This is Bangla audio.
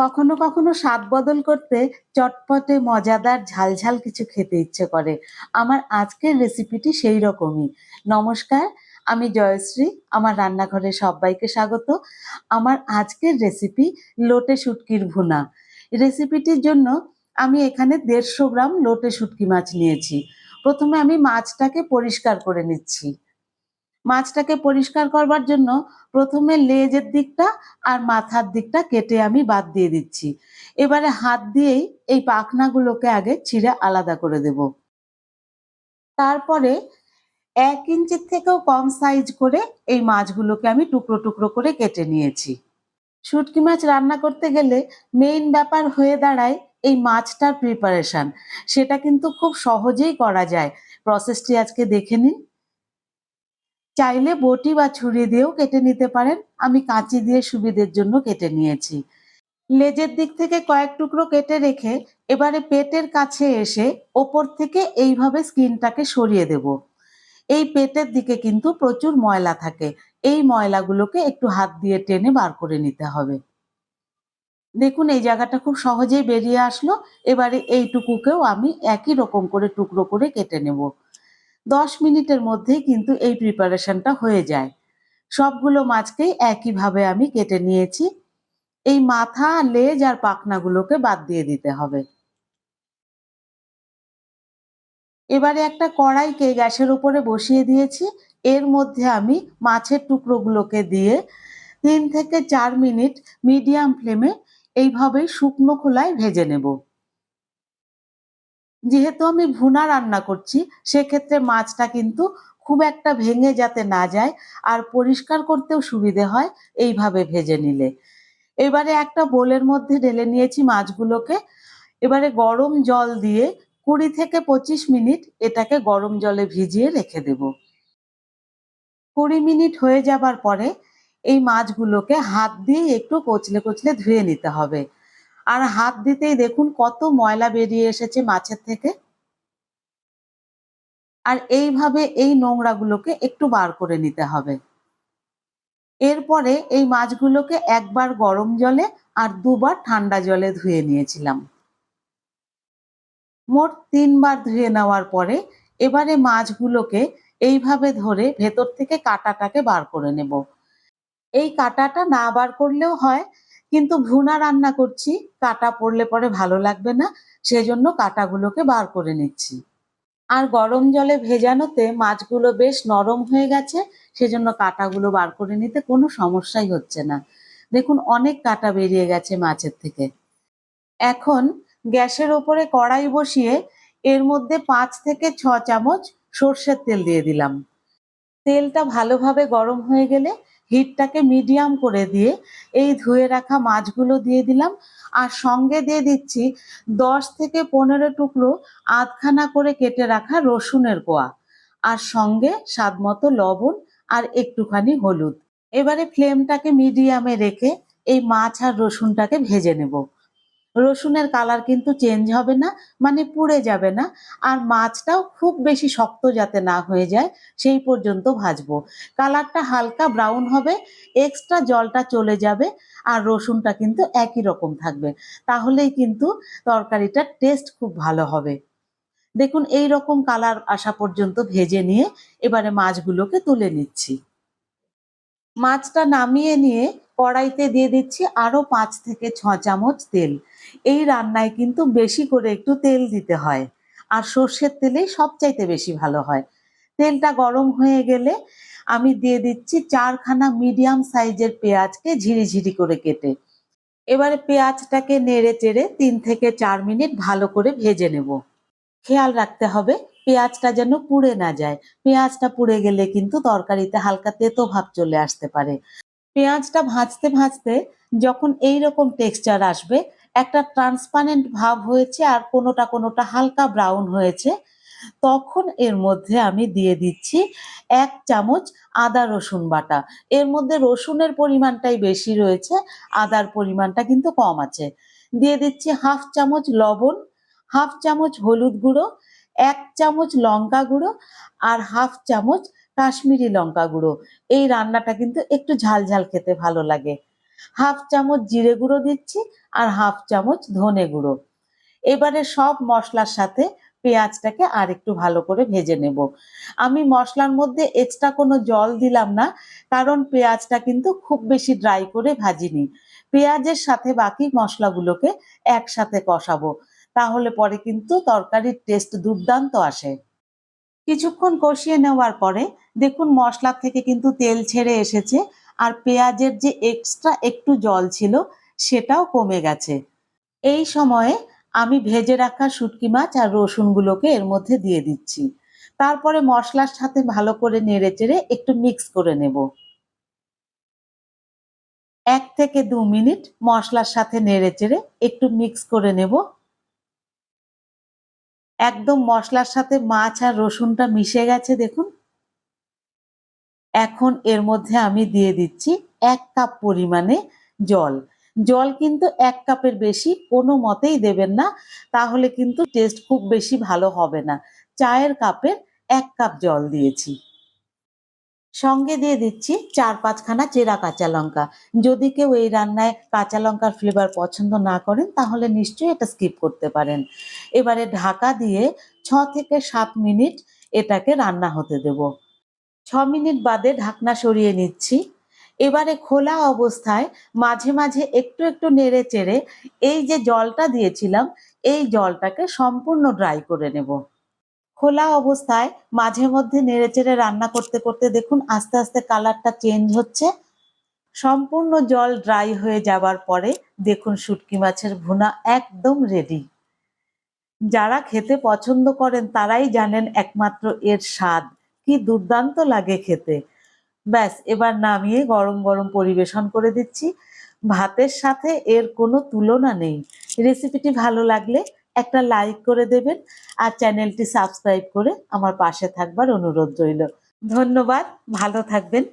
কখনো কখনো স্বাদ বদল করতে চটপটে, মজাদার, ঝালঝাল কিছু খেতে ইচ্ছে করে। আমার আজকের রেসিপিটি সেই রকমই নমস্কার, আমি জয়শ্রী। আমার রান্নাঘরে সবাইকে স্বাগত। আমার আজকের রেসিপি লোটে শুটকির ভুনা। রেসিপিটির জন্য আমি এখানে দেড়শো গ্রাম লোটে শুটকি মাছ নিয়েছি। প্রথমে আমি মাছটাকে পরিষ্কার করে নিচ্ছি। মাছটাকে পরিষ্কার করবার জন্য প্রথমে লেজের দিকটা আর মাথার দিকটা কেটে আমি বাদ দিয়ে দিচ্ছি। এবারে হাত দিয়েই এই পাখনাগুলোকে আগে ছিঁড়ে আলাদা করে দেব। তারপরে এক ইঞ্চির থেকেও কম সাইজ করে এই মাছগুলোকে আমি টুকরো টুকরো করে কেটে নিয়েছি। শুটকি মাছ রান্না করতে গেলে মেইন ব্যাপার হয়ে দাঁড়ায় এই মাছটার প্রিপারেশন সেটা কিন্তু খুব সহজেই করা যায়। প্রসেসটি আজকে দেখে নিন। চাইলে বটি বা ছুরি দিয়েও কেটে নিতে পারেন। আমি কাঁচি দিয়ে সুবিধের জন্য কেটে নিয়েছি। লেজের দিক থেকে কয়েক টুকরো কেটে রেখে এবারে পেটের কাছে এসে ওপর থেকে এইভাবে স্কিনটাকে সরিয়ে দেব। এই পেটের দিকে কিন্তু প্রচুর ময়লা থাকে। এই ময়লাগুলোকে একটু হাত দিয়ে টেনে বার করে নিতে হবে। দেখুন, এই জায়গাটা খুব সহজেই বেরিয়ে আসলো। এবারে এইটুকুকেও আমি একই রকম করে টুকরো করে কেটে নেব। দশ মিনিটের মধ্যেই কিন্তু এই প্রিপারেশনটা হয়ে যায়। সবগুলো মাছকেই একইভাবে আমি কেটে নিয়েছি। এই মাথা, লেজ আর পাখনাগুলোকে বাদ দিয়ে দিতে হবে। এবারে একটা কড়াইকে গ্যাসের উপরে বসিয়ে দিয়েছি। এর মধ্যে আমি মাছের টুকরোগুলোকে দিয়ে তিন থেকে চার মিনিট মিডিয়াম ফ্লেমে এইভাবেই শুকনো খোলায় ভেজে নেব। যেহেতু আমি ভুনা রান্না করছি, সেক্ষেত্রে মাছটা কিন্তু খুব একটা ভেঙে যাতে না যায় আর পরিষ্কার করতেও সুবিধে হয়, এইভাবে ভেজে নিলে। এবারে একটা বোলের মধ্যে ঢেলে নিয়েছি মাছগুলোকে। এবারে গরম জল দিয়ে কুড়ি থেকে পঁচিশ মিনিট এটাকে গরম জলে ভিজিয়ে রেখে দেব। কুড়ি মিনিট হয়ে যাবার পরে এই মাছগুলোকে হাত দিয়ে একটু কচলে কচলে ধুয়ে নিতে হবে। আর হাত দিতেই দেখুন কত ময়লা বেরিয়ে এসেছে মাছের থেকে। আর এইভাবে এই নোংরাগুলোকে একটু বার করে নিতে হবে। এরপরে এই মাছগুলোকে একবার গরম জলে আর দুবার ঠান্ডা জলে ধুয়ে নিয়েছিলাম। মোট তিনবার ধুয়ে নেওয়ার পরে এবারে মাছগুলোকে এইভাবে ধরে ভেতর থেকে কাটাটাকে বার করে নেব। এই কাটাটা না বার করলেও হয় কিন্তু ভুনা রান্না করছি, কাটা পড়লে পরে ভালো লাগবে না, সেজন্য কাটাগুলোকে বার করে নিচ্ছি। আর গরম জলে ভেজানোতে মাছগুলো বেশ নরম হয়ে গেছে, সেজন্য কাটাগুলো বার করে নিতে কোনো সমস্যাই হচ্ছে না। দেখুন, অনেক কাটা বেরিয়ে গেছে মাছের থেকে। এখন গ্যাসের ওপরে কড়াই বসিয়ে এর মধ্যে পাঁচ থেকে ছ চামচ সর্ষের তেল দিয়ে দিলাম। তেলটা ভালোভাবে গরম হয়ে গেলে হিটটাকে মিডিয়াম করে দিয়ে এই ধুয়ে রাখা মাছগুলো দিয়ে দিলাম। আর সঙ্গে দিয়ে দিচ্ছি দশ থেকে পনেরো টুকরো আধখানা করে কেটে রাখা রসুনের কোয়া। আর সঙ্গে স্বাদ মতো লবণ আর একটুখানি হলুদ। এবারে ফ্লেমটাকে মিডিয়ামে রেখে এই মাছ আর রসুনটাকে ভেজে নেব। রসুনের কালার কিন্তু চেঞ্জ হবে না মানে পুড়ে যাবে না। আর মাছটাও খুব বেশি শক্ত যাতে না হয়ে যায়, সেই পর্যন্ত ভাজবো। কালারটা হালকা ব্রাউন হবে এক্সট্রা জলটা চলে যাবে, আর রসুনটা কিন্তু একই রকম থাকবে। তাহলেই কিন্তু তরকারিটার টেস্ট খুব ভালো হবে। দেখুন, এই রকম কালার আসা পর্যন্ত ভেজে নিয়ে এবারে মাছগুলোকে তুলে নিচ্ছি। মাছটা নামিয়ে নিয়ে কড়াইতে দিয়ে দিচ্ছি আরও পাঁচ থেকে ছ চামচ তেল। এই রান্নায় কিন্তু বেশি করে একটু তেল দিতে হয়। আর সর্ষের তেলেই সবচাইতে বেশি ভালো হয়। তেলটা গরম হয়ে গেলে আমি দিয়ে দিচ্ছি চারখানা মিডিয়াম সাইজের পেঁয়াজকে ঝিরিঝিরি করে কেটে। এবারে পেঁয়াজটাকে নেড়ে চেড়ে তিন থেকে চার মিনিট ভালো করে ভেজে নেব। খেয়াল রাখতে হবে, পেঁয়াজটা যেন পুড়ে না যায়। পেঁয়াজটা পুড়ে গেলে কিন্তু তরকারিতে হালকা তেতো ভাব চলে আসতে পারে। পেঁয়াজটা ভাজতে ভাজতে যখন এই রকম টেক্সচার আসবে, একটা ট্রান্সপারেন্ট ভাব হয়েছে আর কোনোটা কোনোটা হালকা ব্রাউন হয়েছে, তখন এর মধ্যে আমি দিয়ে দিচ্ছি এক চামচ আদা রসুন বাটা। এর মধ্যে রসুনের পরিমাণটাই বেশি রয়েছে, আদার পরিমাণটা কিন্তু কম আছে। দিয়ে দিচ্ছি হাফ চামচ লবণ, হাফ চামচ হলুদ গুঁড়ো, এক চামচ লঙ্কা গুঁড়ো আর হাফ চামচ কাশ্মীরি লঙ্কা গুঁড়ো। এই রান্নাটা কিন্তু একটু ঝাল ঝাল খেতে ভালো লাগে। হাফ চামচ জিরে গুঁড়ো দিচ্ছি আর হাফ চামচ ধনে গুঁড়ো। এবারে সব মশলার সাথে পেঁয়াজটাকে আর একটু ভালো করে ভেজে নেব। আমি মশলার মধ্যে এক্সট্রা কোনো জল দিলাম না, কারণ পেঁয়াজটা কিন্তু খুব বেশি ড্রাই করে ভাজিনি। পেঁয়াজের সাথে বাকি মশলাগুলোকে একসাথে কষাবো, তাহলে পরে কিন্তু তরকারির টেস্ট দুর্দান্ত আসে। কিছুক্ষণ কষিয়ে নেওয়ার পরে দেখুন মশলা থেকে কিন্তু তেল ছেড়ে এসেছে আর পেঁয়াজের যে এক্সট্রা একটু জল ছিল সেটাও কমে গেছে। এই সময়ে আমি ভেজে রাখা শুটকি মাছ আর রসুনগুলোকে এর মধ্যে দিয়ে দিচ্ছি। তারপরে মশলার সাথে ভালো করে নেড়ে চেড়ে একটু মিক্স করে নেব। এক থেকে দু মিনিট মশলার সাথে নেড়ে চেড়ে একটু মিক্স করে নেব। একদম মশলার সাথে মাছ আর রসুনটা মিশে গেছে, দেখুন। এখন এর মধ্যে আমি দিয়ে দিচ্ছি এক কাপ পরিমাণে জল। জল কিন্তু এক কাপের বেশি কোনো মতেই দেবেন না, তাহলে কিন্তু টেস্ট খুব বেশি ভালো হবে না। চায়ের কাপের এক কাপ জল দিয়েছি। সঙ্গে দিয়ে দিচ্ছি চার পাঁচখানা চেরা কাঁচা লঙ্কা। যদি কেউ এই রান্নায় কাঁচা লঙ্কার ফ্লেভার পছন্দ না করেন, তাহলে নিশ্চয়ই এটা স্কিপ করতে পারেন। এবারে ঢাকা দিয়ে ছ থেকে সাত মিনিট এটাকে রান্না হতে দেব। ছ মিনিট বাদে ঢাকনা সরিয়ে নিচ্ছি। এবারে খোলা অবস্থায় মাঝে মাঝে একটু একটু নেড়ে চেড়ে এই যে জলটা দিয়েছিলাম, এই জলটাকে সম্পূর্ণ ড্রাই করে নেব। খোলা অবস্থায় মাঝে মধ্যে নেড়ে চেড়ে রান্না করতে করতে দেখুন আস্তে আস্তে কালারটা চেঞ্জ হচ্ছে। সম্পূর্ণ জল ড্রাই হয়ে যাবার পরে দেখুন শুটকি মাছের ভুনা একদম রেডি যারা খেতে পছন্দ করেন তারাই জানেন একমাত্র এর স্বাদ। কি দুর্দান্ত লাগে খেতে। ব্যাস, এবার নামিয়ে গরম গরম পরিবেশন করে দিচ্ছি। ভাতের সাথে এর কোনো তুলনা নেই। রেসিপিটি ভালো লাগলে একটা লাইক করে দেবেন আর চ্যানেলটি সাবস্ক্রাইব করে আমার পাশে থাকবার অনুরোধ রইল। ধন্যবাদ, ভালো থাকবেন।